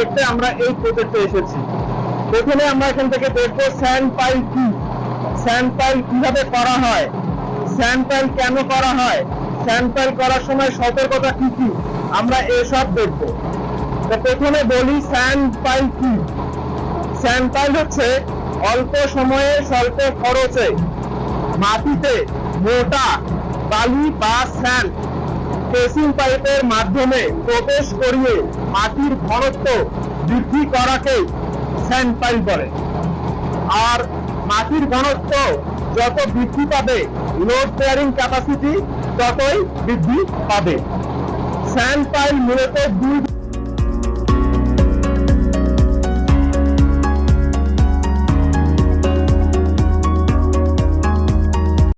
করতে আমরা এই প্রজেক্টে এসেছি। প্রথমে আমরা এখান থেকে দেখব স্যান্ড পাইল কি? স্যান্ড পাইল কীভাবে করা হয়? স্যান্ড পাইল কেন করা হয়? স্যান্ড পাইল করার সময় সতর্কতা কি কি? আমরা এসব দেখব। তো প্রথমে বলি স্যান্ড পাইল কি? স্যান্ড পাইল হচ্ছে অল্প সময়ে, স্বল্প খরচে মাটিতে মোটা বালি বা স্যান্ড পেসিং পাইপের মাধ্যমে প্রবেশ করিয়ে মাটির ঘনত্ব বৃদ্ধি করাকে স্যান্ড পাইল বলে। আর মাটির ঘনত্ব যত বৃদ্ধি পাবে, লোড বেয়ারিং ক্যাপাসিটি ততই বৃদ্ধি পাবে। স্যান্ড পাইল মূলত দুই